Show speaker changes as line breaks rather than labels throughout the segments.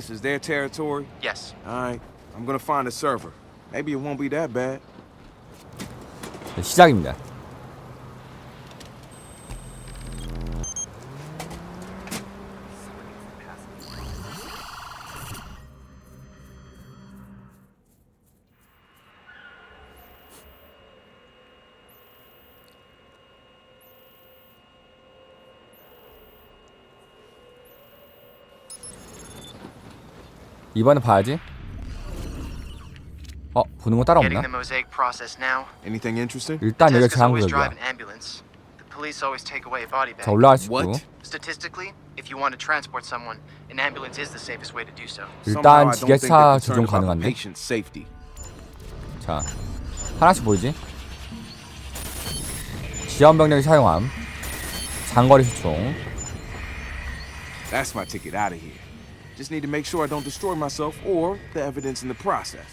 This is their territory?
Yes.
Alright, I'm gonna find a server. Maybe it won't be that bad.
네, 시작입니다. 이번에 봐야지. 어, 보는 거 따라 없나?
Anything interesting?
일단
ambulance. The police always take away a body
자,
bag.
올라갈 수 있고.
Statistically, if you want to transport someone, an ambulance is the safest way to do so.
일단 지게차 조종 가능한데. 자, 하나씩 보이지? 지원 병력이 사용함. 장거리 수총.
That's my ticket out of here. Just need to make sure I don't destroy myself or the evidence in the process.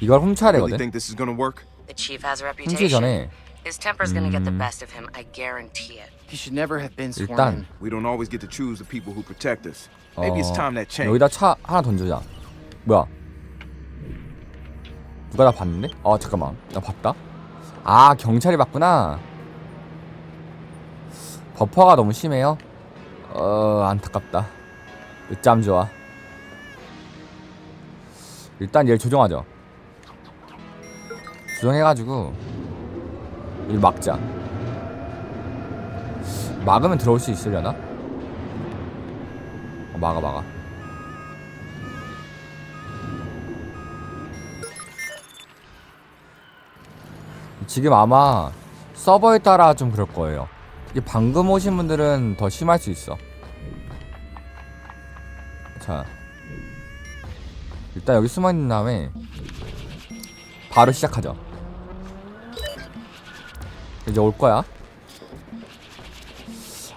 이걸 훔쳐야
Really
되거든.
think this is gonna work?
The chief has a
훔치기
reputation.
전에
His temper's gonna get the best of him, I guarantee it.
He should never have been sworn
일단
in.
We don't always get to choose the people who protect us. Maybe it's
어,
time that changed.
여기다 차 하나 던져자. 뭐야? 누가 나 봤는데? 어 잠깐만, 나 봤다. 아 경찰이 봤구나. 버퍼가 너무 심해요. 어 안타깝다. 늦잠 좋아. 일단 얘를 조정하죠. 조정해가지고 일 막자. 막으면 들어올 수 있으려나? 어, 막아 막아. 지금 아마 서버에 따라 좀 그럴 거예요. 이게 방금 오신 분들은 더 심할 수 있어. 자, 일단 여기 숨어 있는 다음에 바로 시작하죠. 이제 올 거야.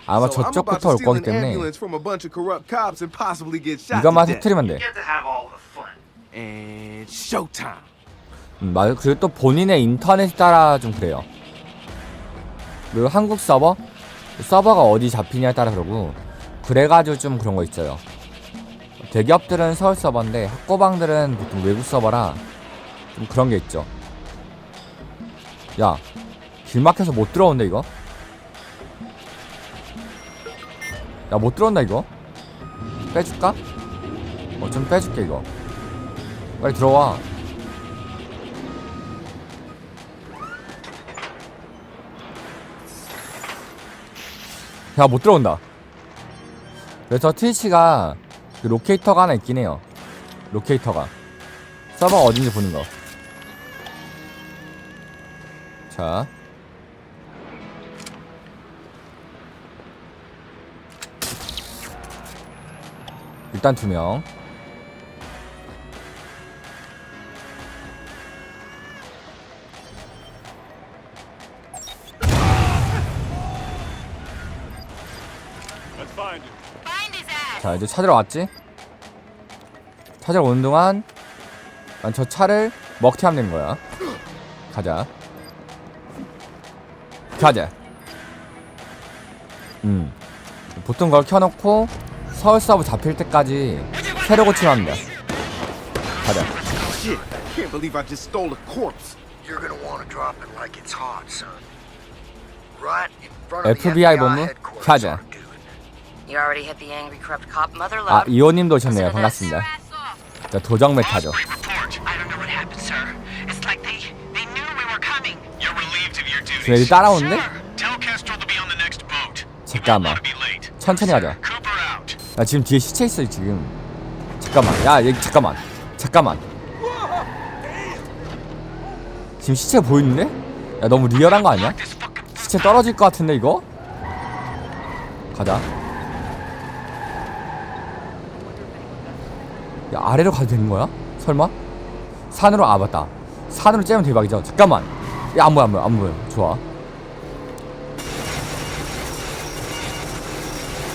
아마 저쪽부터 올 거기 때문에
death.
터트리면 돼. 음, 맞아. 그리고 또 본인의 인터넷에 따라 좀 그래요. 그리고 한국 서버? 서버가 어디 잡히냐에 따라 그러고 그래가지고 좀 그런 거 있어요. 대기업들은 서울 서버인데 학고방들은 보통 외국 서버라 좀 그런 게 있죠. 야, 길 막혀서 못 들어온다 이거? 야, 못 들어온다 이거? 빼줄까? 어, 좀 빼줄게 이거. 빨리 들어와. 야, 못 들어온다. 그래서 트위치가 그 로케이터가 하나 있긴 해요. 로케이터가. 서버가 어딘지 보는 거. 자. 일단 두 명. 자 이제 찾으러 왔지? 찾으러 오는 동안 난 저 차를 먹튀하면 되는 거야 가자 가자 음 보통 걸 켜놓고 서울 서브 잡힐 때까지 새로 고치면 합니다 가자
Shit, can't believe I just stole a corpse.
You're gonna want to drop it like it's hot, son. Right in front of the
FBI
FBI
본부
headquarters
가자.
You already hit the angry, corrupt cop mother
아
love.
이호님도 오셨네요 반갑습니다 자 도적 메타죠
report. I don't know what happened, sir. It's like they they knew we were coming.
You're relieved of your duties.
쟤네들이 따라오는데?
Tell Kestrel to be on the next boat.
잠깐만
Be late.
천천히 가자
Cooper out.
나 지금 뒤에 시체 있어 지금 잠깐만 야얘 잠깐만 잠깐만 지금 시체 보이는데? 야 너무 리얼한 거 아니야? 시체 떨어질 것 같은데 이거? 가자 야 아래로 가도 되는 거야? 설마? 산으로? 아 맞다. 산으로 째면 대박이죠. 잠깐만. 야 안 보여 안 보여 안 보여. 좋아.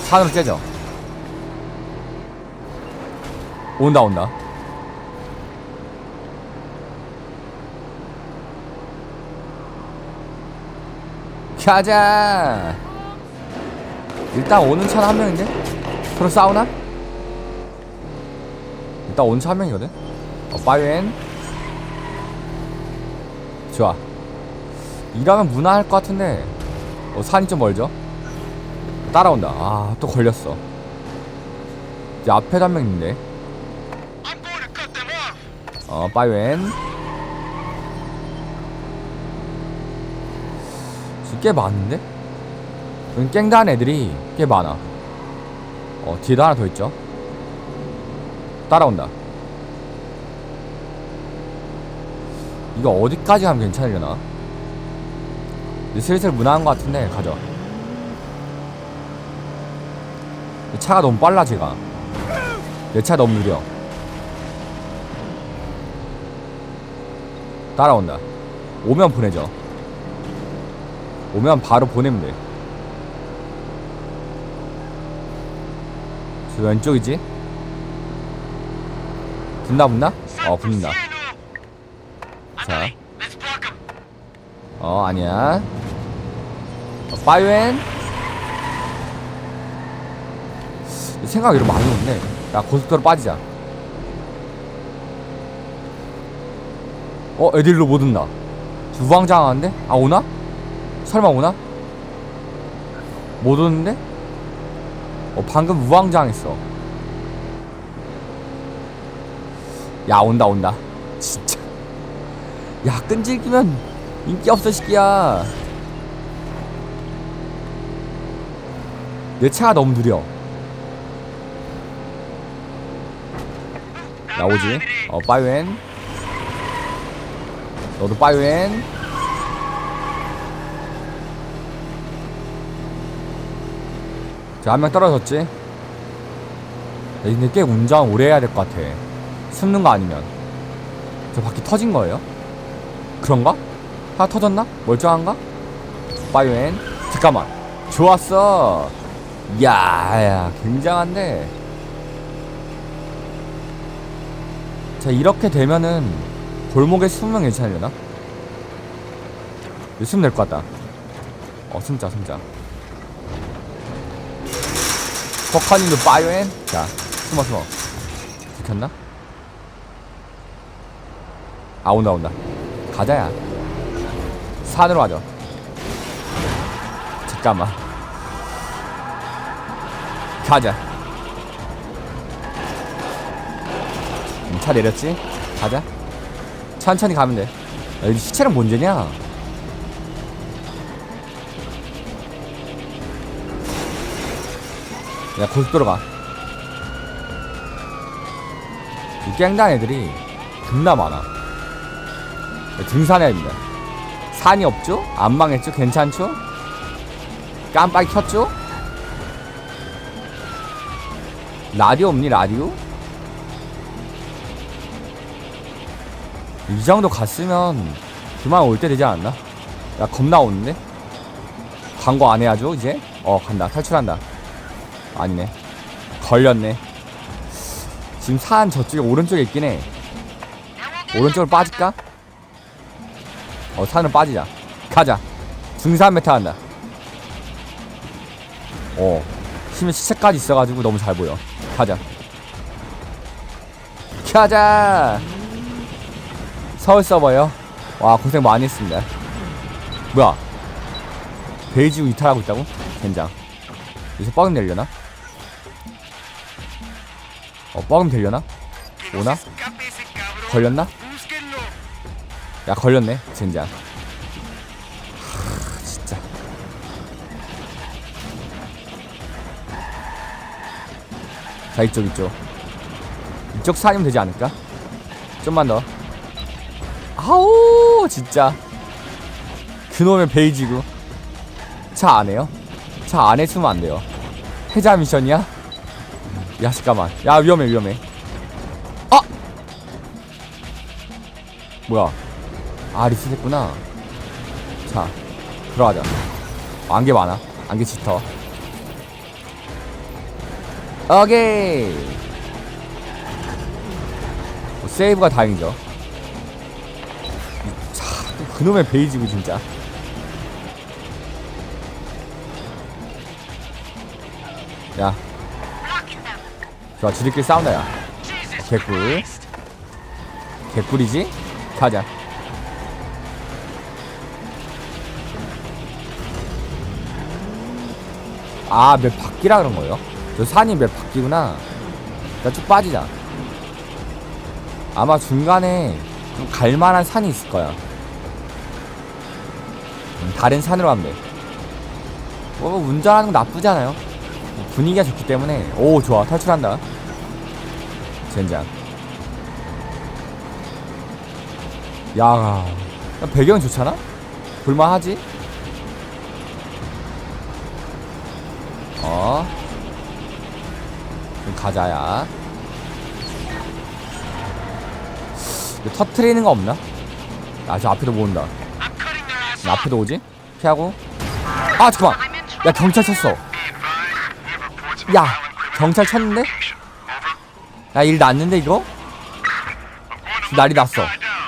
산으로 째죠. 온다 온다. 가자. 일단 오는 차는 한 명인데? 서로 싸우나? 오는 차한 명이거든? 어, 파이엔 좋아 이러면 무난할 것 같은데 어, 산이 좀 멀죠? 따라온다 아 또 걸렸어 이제 앞에도 한명 있는데
I'm going to cut them off.
어 지금 꽤 많은데? 여기 깽단 애들이 꽤 많아 어 뒤에도 하나 더 있죠 따라온다. 이거 어디까지 가면 괜찮으려나? 슬슬 무난한 것 같은데 이 차가 너무 빨라 제가. 내 차 너무 느려. 따라온다. 오면 보내죠. 오면 바로 보내면 돼. 저 왼쪽이지? 붙나 붙나? 어 붙는다 자. 어 아니야 어, 파이웬 생각 이렇게 많이 없네 야 고속도로 빠지자 어 애들로 못 온다 주방장하는데? 아 오나? 설마 오나? 못 오는데? 어 방금 우왕장했어 야 온다 온다. 진짜. 야 끈질기면 인기 없어 시끼야. 내 차가 너무 느려. 나오지? 어 빠이웬. 너도 빠이웬. 자한 명 떨어졌지? 야, 근데 꽤 운전 오래 해야 될 것 같아 숨는 거 아니면 저 바퀴 터진 거예요? 그런가? 하나 터졌나? 멀쩡한가? 파이웬 잠깐만 좋았어 야야 굉장한데 자 이렇게 되면은 골목에 숨으면 괜찮으려나? 숨으면 될 것 같다 어 숨자 숨자 포카님도 파이웬 자 숨어 숨어 지켰나? 아 온다 온다 가자야. 산으로 가자 잠깐만. 가자. 음, 차 내렸지? 가자. 천천히 가면 돼. 야, 여기 시체는 뭔죄냐? 야 고속도로 가. 이 깽단 애들이 겁나 많아. 등산해야 됩니다. 산이 없죠? 안 망했죠? 괜찮죠? 깜빡이 켰죠? 라디오 없니 라디오? 이 정도 갔으면 그만 올 때 되지 않았나? 야 겁나 오는데? 광고 안 해야죠 이제? 어 간다 탈출한다 아니네 걸렸네 지금 산 저쪽에 오른쪽에 있긴 해 오른쪽으로 빠질까? 어 산으로 빠지자 가자 등산 메타 한다 어 심해 시체까지 있어가지고 너무 잘 보여 가자 가자 서울 서버요 와 고생 많이 했습니다 뭐야 베이지고 이탈하고 있다고? 젠장 여기서 뻐금 내려나? 어 뻐금 되려나? 오나? 걸렸나? 야 걸렸네 젠장. 하, 진짜. 자 이쪽 이쪽. 이쪽 사이면 되지 않을까? 좀만 더. 아우 진짜. 그놈의 베이지구. 차 안에요? 차 안에 숨으면 안 돼요. 해자 미션이야? 야 잠깐만. 야 위험해 위험해. 아! 뭐야 아 리셋했구나. 자 들어가자. 어, 안개 많아. 안개 짙어. 오케이. 뭐, 세이브가 다행이죠. 이 차, 또 그놈의 베이지고 진짜. 야. 좋아 지들끼리 싸운다 야. 개꿀. 개꿀이지? 가자 아맵 바뀌라 그런 거예요? 저 산이 맵 바뀌구나. 자쭉 빠지자. 아마 중간에 좀 갈만한 산이 있을 거야. 음, 다른 산으로 가면 돼 뭐, 운전하는 거 나쁘지 않아요. 분위기가 좋기 때문에. 오 좋아. 탈출한다. 젠장. 야 배경 좋잖아? 볼만하지? 어좀 가자야 터트리는 거 없나? 아 저 앞에도
ass
나. 앞에도 오지? 피하고 아 잠깐만. 야 경찰 쳤어 야 경찰 쳤는데? 야 일 났는데 이거? 난리 났어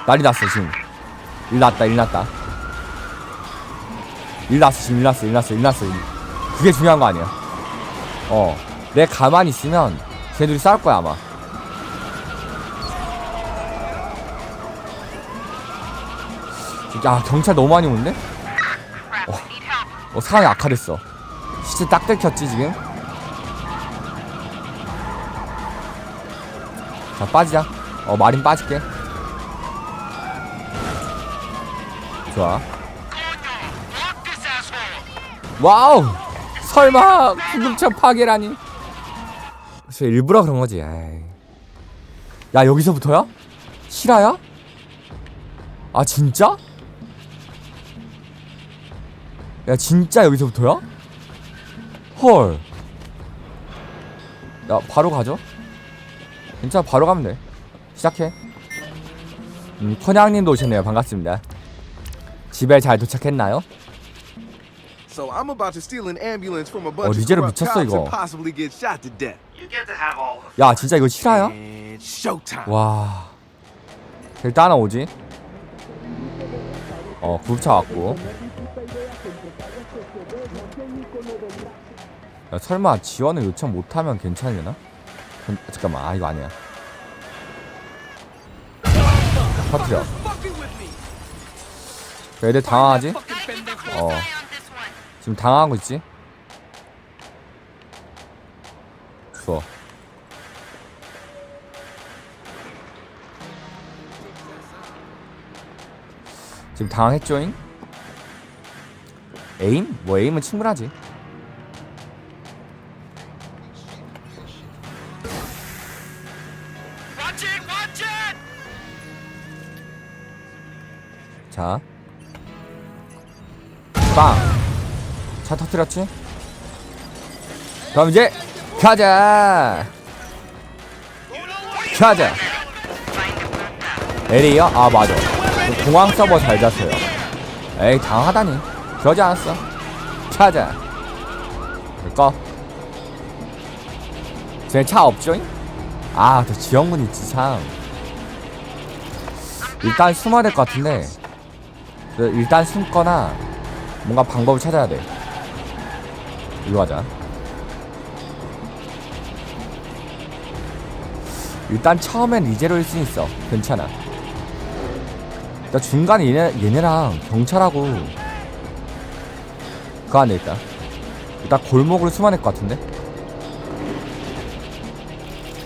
난리 났어 지금 일 났다 일 났다 일 났어 지금 일 났어 일 났어 일 났어 일. 그게 중요한 거 아니야 어. 내 가만히 있으면 쟤들이 싸울 거야 아마. 야 경찰 너무 많이 오는데?
Help.
어 상황이 악화됐어. 시체 딱 들켰지 지금? 자 빠지자. 어 마린 빠질게. 좋아! 와우 설마 구급차 파괴라니 저 일부러 그런 거지 에이. 야 여기서부터야? 실화야? 아 진짜? 야 진짜 여기서부터야? 헐. 야 바로 가죠? 괜찮아 바로 가면 돼. 시작해. 음 커냥님도 오셨네요 반갑습니다. 집에 잘 도착했나요?
So I'm about to steal an ambulance from a
어,
bunch of
리제로
corrupt
미쳤어,
cops
이거.
and possibly get shot to death.
You get to have all of
야 진짜 이거 실화야?
And showtime.
와. 일단 하나 오지? 어, 구급차 왔고. 야, 설마 지원을 요청 못하면 괜찮으려나? 괜- 잠깐만, 아, 이거 아니야. 터트려. 애들 당황하지? 어, 지금 당황하고 있지? 좋아. 지금 당황했죠잉? 에임? 뭐 에임은 충분하지. 자. 빵! 차 터뜨렸지? 그럼 이제 가자! 가자! 에리요? 아 맞아 그 공항 서버 잘 잤어요 에이 당하다니 그러지 않았어 가자 꺼 쟤차 없죠? 아저 지원군 있지 참 일단 숨어야 될 것 같은데 그 일단 숨거나 뭔가 방법을 찾아야 돼. 이거 가자. 일단 처음엔 리제로일 수 있어. 괜찮아. 나 중간에 얘네, 얘네랑 경찰하고 그거 안 되겠다. 일단 골목으로 숨어낼 것 같은데?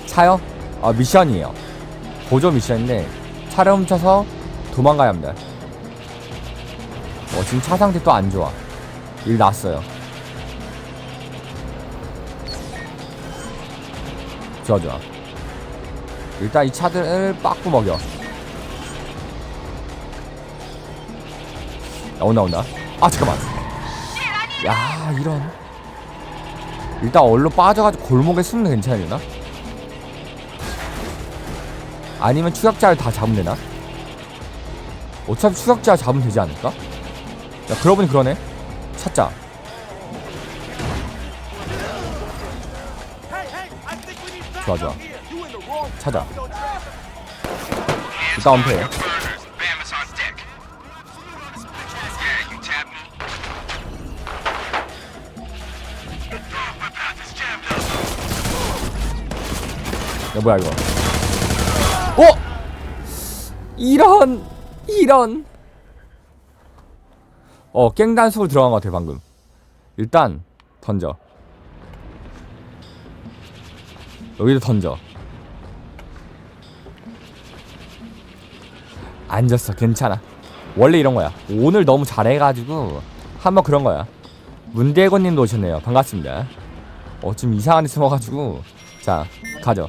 차요? 아 미션이에요. 보조 미션인데 차를 훔쳐서 도망가야 합니다. 어, 지금 차 상태 또 안 좋아. 일 났어요. 좋아. 일단 이 차들을 빠꾸 먹여. 야, 온다, 온다. 아, 잠깐만. 야, 이런. 일단 얼로 빠져가지고 골목에 숨는 괜찮으려나? 아니면 추격자를 다 잡으면 되나? 어차피 추격자 잡으면 되지 않을까? 야 그러고 보니 그러네 찾자 좋아 좋아 찾아.
Oh, up.
야 뭐야 이거 어 이런 이런 어 깽단속으로 들어간 것 같아 방금 일단 던져 여기도 던져 앉았어 괜찮아 원래 이런 거야 오늘 너무 잘해가지고 한번 그런 거야 문대건님도 오셨네요 반갑습니다 어 좀 이상한 데 숨어가지고 자 가죠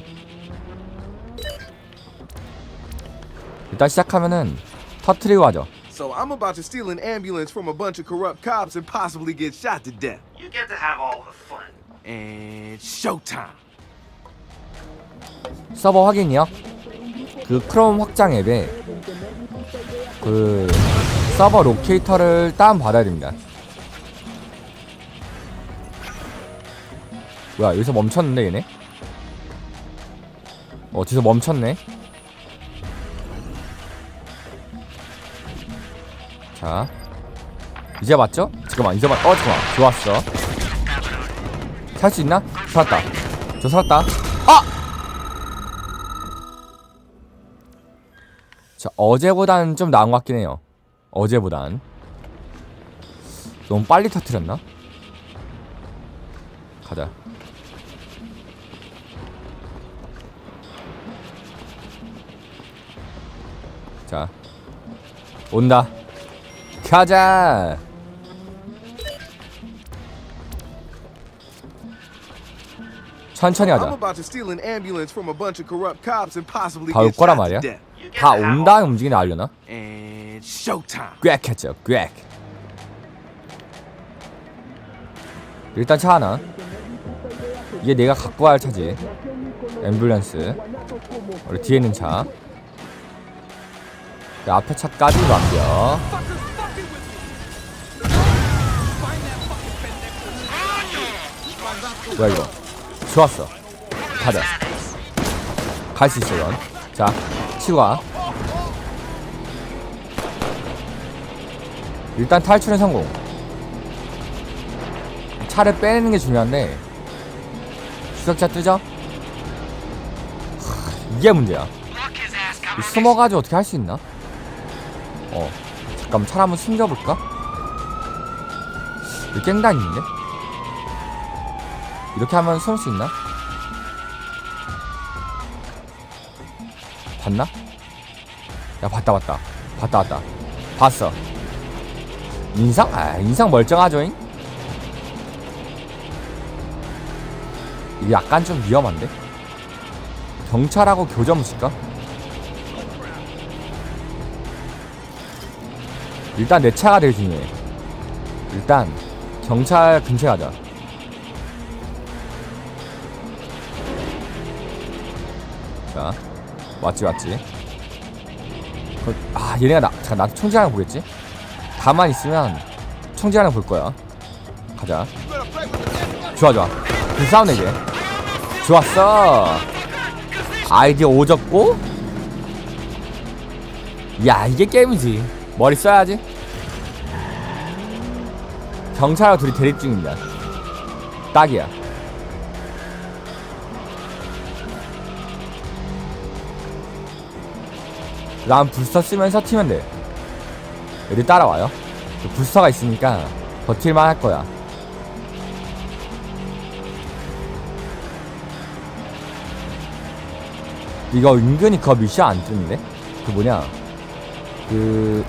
일단 시작하면은 터트리고 가죠
So I'm about to steal an ambulance from a bunch of corrupt cops and possibly get shot to death.
You get to have all the fun.
And showtime.
서버 확인이요? 그 크롬 확장 앱에 그 서버 로케이터를 다운 받아야 됩니다. 뭐야 여기서 멈췄는데 얘네? 어 어디서 멈췄네. 자. 이제 맞죠? 잠깐만 이제 맞.. 어 잠깐만. 좋았어. 살 수 있나? 살았다. 저 살았다 어제보단 좀 나은 것 같긴 해요 어제보단 너무 빨리 터뜨렸나? 가자 자 온다 가자 천천히 하자
get
거란 말이야. 다 온 다음에 움직이는 알려나?
And showtime.
꽥 했죠 꽥 일단 차 하나. 이게 내가 갖고 갈 차지. 앰뷸런스. 우리 뒤에 있는 차. 그 앞에 차까지 맡겨 뭐야 이거? 좋았어. 가자 갈 수 있어 이건. 자 치고 가 일단 탈출은 성공. 차를 빼내는 게 중요한데 추적자 뜨죠? 하, 이게 문제야. 이. 숨어가지고 어떻게 할 수 있나? 어, 잠깐만 차를 한번 숨겨볼까? 여기 깽단 있는데? 이렇게 하면 숨을 수 있나? 봤나? 야 봤다 봤다 봤다 봤다 봤어 인상? 아 인상 멀쩡하죠잉? 약간 좀 위험한데? 경찰하고 교전 붙일까? 일단 내 차가 되게 중요해 일단 경찰 근처에 가자 자 왔지 왔지. 그, 아 얘네가 나 잠깐 나한테 총질 하나 보겠지? 가만히 있으면 총질 하나 볼 거야. 가자. 좋아 좋아. 그 싸움 내게 좋았어. 아이디어 오졌고. 야 이게 게임이지. 머리 써야지. 경찰과 둘이 대립 중입니다. 딱이야 난 부스터 쓰면서 튀면 돼 애들 따라와요 그 부스터가 있으니까 버틸만 할 거야 이거 은근히 그거 미션 안 뜨는데? 그 뭐냐 그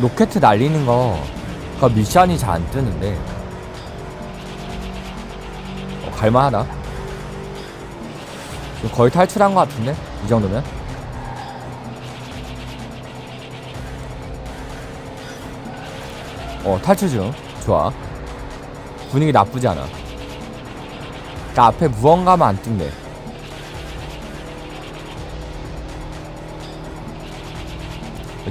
로켓 날리는 거 그거 미션이 잘 안 뜨는데 어, 갈만하다 거의 탈출한 것 같은데? 이 정도면? 어 탈출 중 좋아 분위기 나쁘지 않아 그 앞에 무언가만 안 뜬대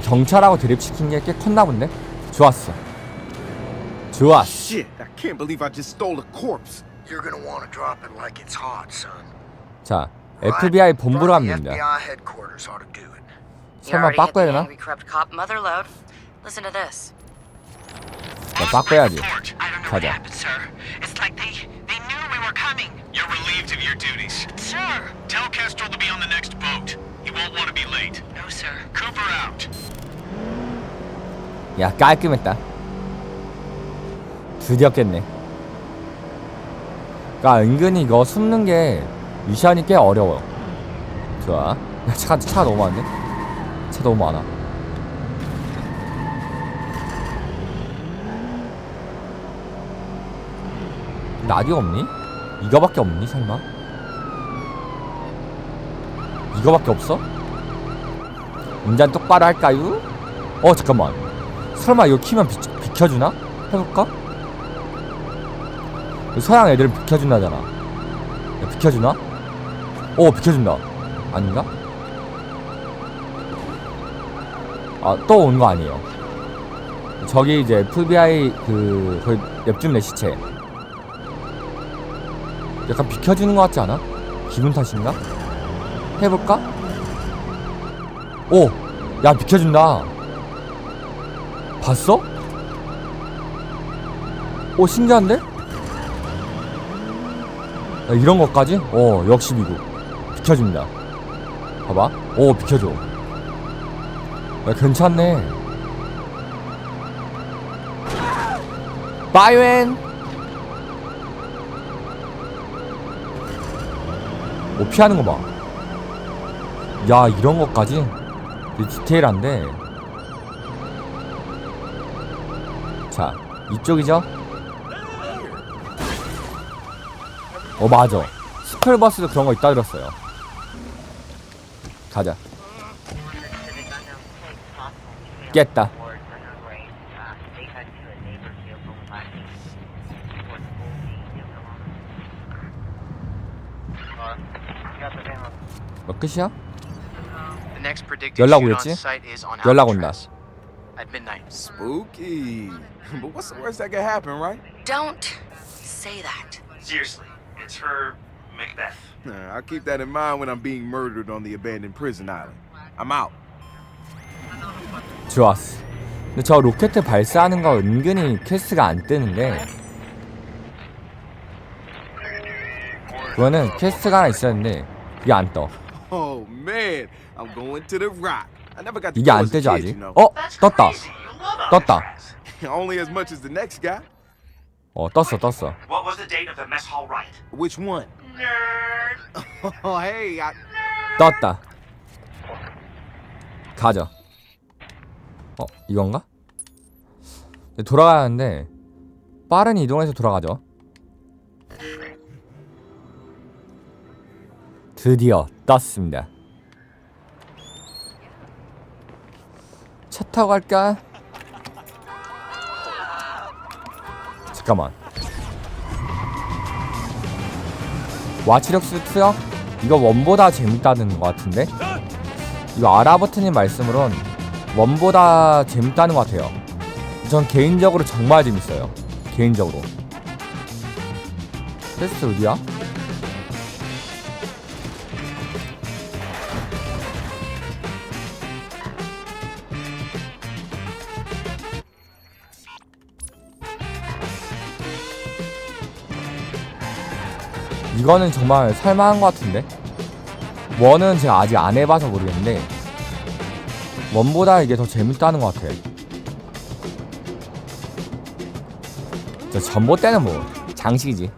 경찰하고 드립시킨 게 꽤 컸나 본데? 좋았어 좋았어
Shit, I can't believe I just stole a corpse.
You're gonna want to drop it like it's hot, son.
자? FBI 본부로
of the
됩니다
FBI headquarters ought to do it.
You
설마
already hit the
되나?
angry corrupt cop mother load. Listen to this.
Know what
가자. 야 깔끔했다 드디어 깼네 그니까 은근히 이거 숨는 게 미션이 꽤 어려워요 좋아 야, 차, 차 너무 많네 차 너무 많아 라디오 없니? 이거밖에 없니 설마? 이거밖에 없어? 운전 똑바로 할까요? 어 잠깐만 설마 이거 키면 비, 비켜주나? 해볼까? 이 서양 애들은 비켜준다잖아 야, 비켜주나? 오 비켜준다 아닌가? 아또 온 거 아니에요 저기 이제 FBI 그 거의 nep튠 내시체 약간 비켜주는 거 같지 않아? 기분 탓인가? 해볼까? 오! 야 비켜준다 봤어? 오 신기한데? 야, 이런 것까지? 어 역시 미국 비켜줍니다 봐봐 오 비켜줘 야 괜찮네 바이웬 오 피하는 거 봐 야 이런 것까지? 디테일한데. 자 이쪽이죠? 어 맞아. 스쿨버스도 그런 거 있다 들었어요. 가자. 깼다 몇 끝이야? 연락 오겠지? 연락 온다.
At midnight.
Spooky. but what's the worst that could happen, right?
Don't say that.
Seriously, it's her Macbeth.
I'll keep that in mind when I'm being murdered on the abandoned prison island. I'm out.
좋았어 근데 저 로켓 발사하는 거 은근히 퀘스트가 안 뜨는데 그거는 퀘스트가 하나 있었는데 그게 안 떠 이게 안
kid,
아직? 어? 떴다 떴다
Only as much as the next guy.
어 떴어 떴어
What was the date of the mess hall riot?
Which one?
Nerd.
Oh hey, I,
떴다 가자 어 이건가? 돌아가야 하는데 빠른 이동해서 돌아가죠 드디어 떴습니다 차 타고 갈까? 잠깐만 와 치력스 트럭? 이거 원보다 재밌다는 것 같은데? 이거 아라버트님 말씀으론 원보다 재밌다는 것 같아요 전 개인적으로 정말 재밌어요 개인적으로 테스트 어디야? 이거는 정말 살만한 것 같은데? 원은 제가 아직 안 해봐서 모르겠는데 원보다 이게 더 재밌다는 것 같아요. 저 전봇대는 뭐 장식이지.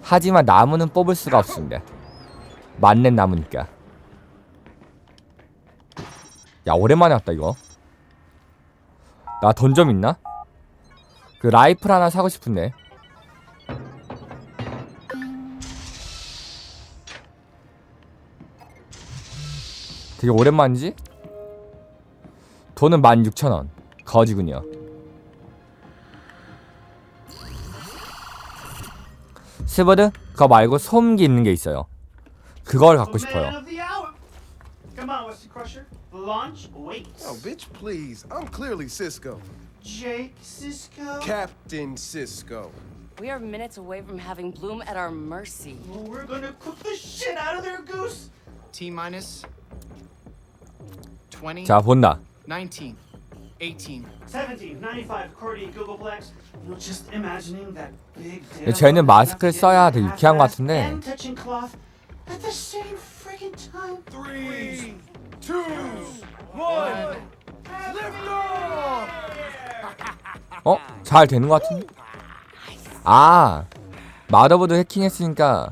하지만 나무는 뽑을 수가 없습니다. 만렙 나무니까. 야 오랜만에 왔다 이거. 나돈좀 있나? 그 라이플 하나 사고 싶은데 되게 오랜만이지? 돈은 16,000원 거지군요 스버드? 그거 말고 소음기 있는 게 있어요 그걸 갖고 싶어요.
Come on, Wesley Crusher. Launch waits.
oh bitch, please. I'm clearly Cisco,
Jake Cisco.
Captain Cisco.
We are minutes away from having Bloom at our mercy.
Well, we're gonna cook the shit out of their goose.
T minus 20,
자 본다
19.
18. 17, 95, Cordy, Googleplex. You know, just imagining that big
근데 쟤는 마스크를 써야 되게 유쾌한 것 같은데
and touching cloth at the same friggin' time.
Three, two, one. Lift off!
어? 잘 되는 것 같은데? 아 마더보드 해킹했으니까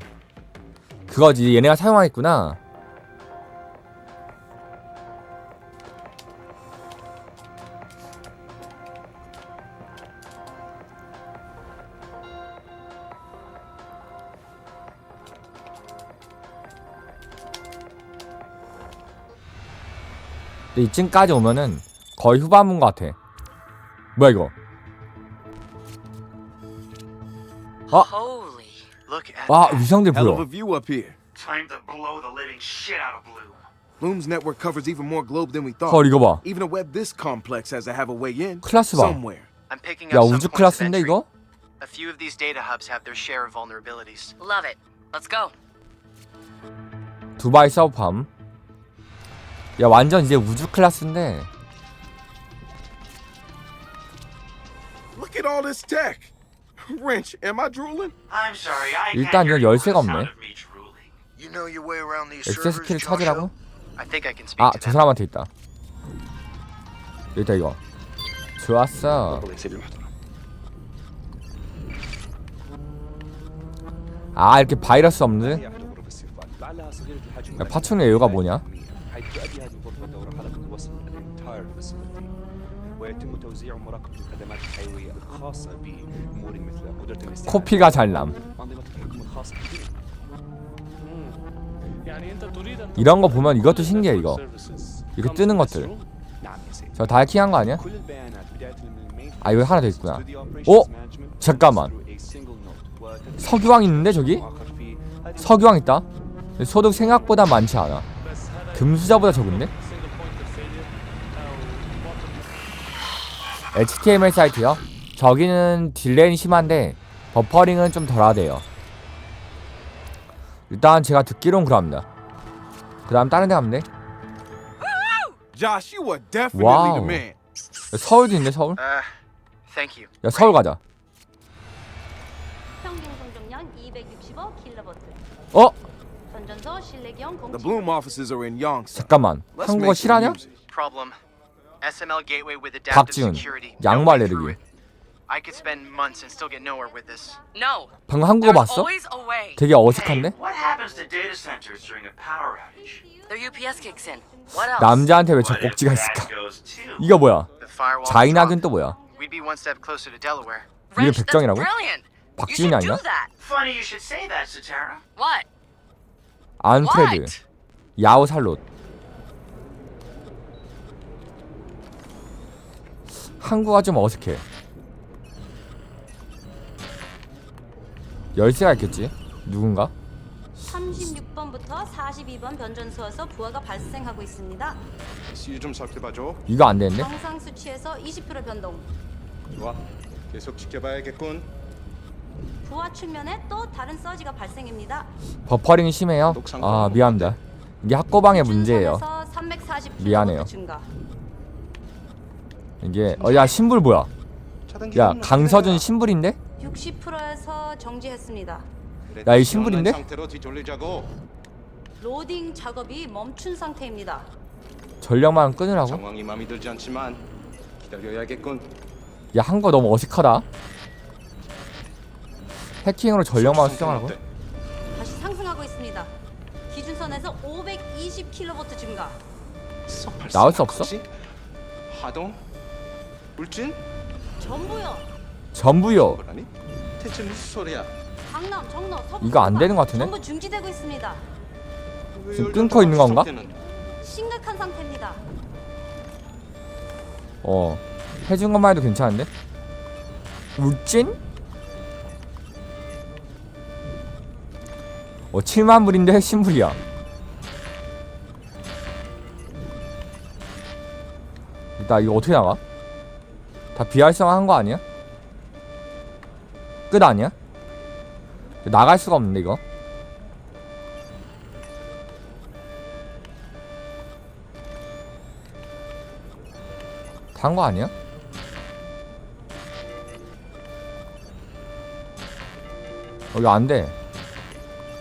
그거지 얘네가 사용하겠구나 근데 이쯤까지 오면은 거의 후반부인 것 같아 뭐야 이거 어?
Holy.
Look at
와. 위성들
Hell of
보여
a view up here.
Time to blow the living shit out of Bloom.
Bloom's network covers even more globe than we thought.
헐 이거 봐
Even a web this complex has to have a way in.
클라스 봐.
Somewhere.
I'm picking
야
up some
우주
points of
클래스인데
entry.
이거?
A few of these data hubs have their share of vulnerabilities.
Love it. Let's go.
두바이 서브팜 야 완전 이제 우주 클래스인데
Look at all this tech. Wrench, am I drooling?
I'm sorry, I
일단
can't
이건
hear you
열쇠가
for the
없네.
sound of me drooling.
You know your way around these
액세스
servers,
키를
Joshua?
찾으라고?
I think I can speak
아
to
저
them.
사람한테 있다 있다 이거 좋았어 아 이렇게 바이러스 없는 야, 파충류 애유가 뭐냐?
ويتم توزيع مراقبة الخدمات الحيوية الخاصة بأمور مثل قدرة الاستيعاب
코피가 잘남
أنظمة الحكم الخاصة بنا
يعني انت تريد ان
이런 거 보면 이것도 신기해 이거 이렇게 뜨는 것들
نعم يا سيدي
저 다 해킹한 거 아니야?
كل البيانات بداية من المين
아 여기 하나 더 있구나
to the operations
어?
management
잠깐만
through a single node وتتم
석유왕 있는데 저기?
آخر في هذه
석유왕 있다 근데 소득 생각보다 많지 않아
بس هذا
금수저보다 적은데? HTML 사이트요? 저기는 딜레이는 심한데 버퍼링은 좀 덜하대요 일단 제가 듣기론 그럽니다 그 다음 다른 데 가면 돼?
Josh, you are definitely
Wow.
the man.
야, 서울도 있네 서울
Uh, thank you.
야 서울 가자
평균 성적량 265kV.
어?
전전소 실내경
The. Bloom offices are in Yongsan.
잠깐만 한국어 실하냐?
Problem. SML gateway with adaptive
박지훈
security.
양말
No way through
내리기
it. I could spend months and still get nowhere with this.
No.
방금 한국어
There's
봤어?
always a way.
되게 어색한데?
What happens to data centers during a power outage?
Their UPS kicks in. What else?
남자한테 왜 저
What if
꼭지가
that
있을까?
goes too?
이거 뭐야?
The firewall.
자인학은 또 뭐야?
We'd be one step closer to Delaware.
이게
Wrench, that's
백정이라고?
brilliant. You
박지훈이
should
아니야?
do that.
Funny you should say that, Satara.
What?
안프레드? 야오 살롯 한국어가 좀 어색해 열쇠가 있겠지? 누군가?
36번부터 42번 변전소에서 부하가 발생하고 있습니다.
시좀 살펴봐줘.
이거 안 되는데?
정상 수치에서 20% 변동.
좋아. 계속 지켜봐야겠군.
부하 측면에 또 다른 서지가 발생입니다.
버퍼링이 심해요? 아 미안합니다 이게 학고방의 문제예요
중선에서 340
미안해요.
증가.
이게 어야 신불 뭐야 야 강서준 신불인데?
60%에서 정지했습니다.
야, 이 신분인데?
상태로 뒤돌리자고.
로딩 작업이 멈춘 상태입니다.
전력만 끊으라고?
상황이 마음에 들지 않지만 기다려야겠군.
야 한국어 너무 어색하다 해킹으로 전력만 수정하라고?
다시 상승하고 있습니다. 기준선에서 520kV 증가.
나올 수 없어?
하동? 울진?
전부요.
전부요
뭐라니? 대체 무슨 소리야?
강남, 정로, 서부.
이거 안 되는 것 같은데?
전부 중지되고 있습니다.
왜
지금 끊고 있는 건가?
심각한 상태입니다.
어 해준 것만 해도 괜찮은데? 울진? 어 7만 불인데 신불이야 나 이거 어떻게 나가? 다 비활성화 한 거 아니야? 끝 아니야? 나갈 수가 없는데 이거 산거 아니야? 여기 안 돼.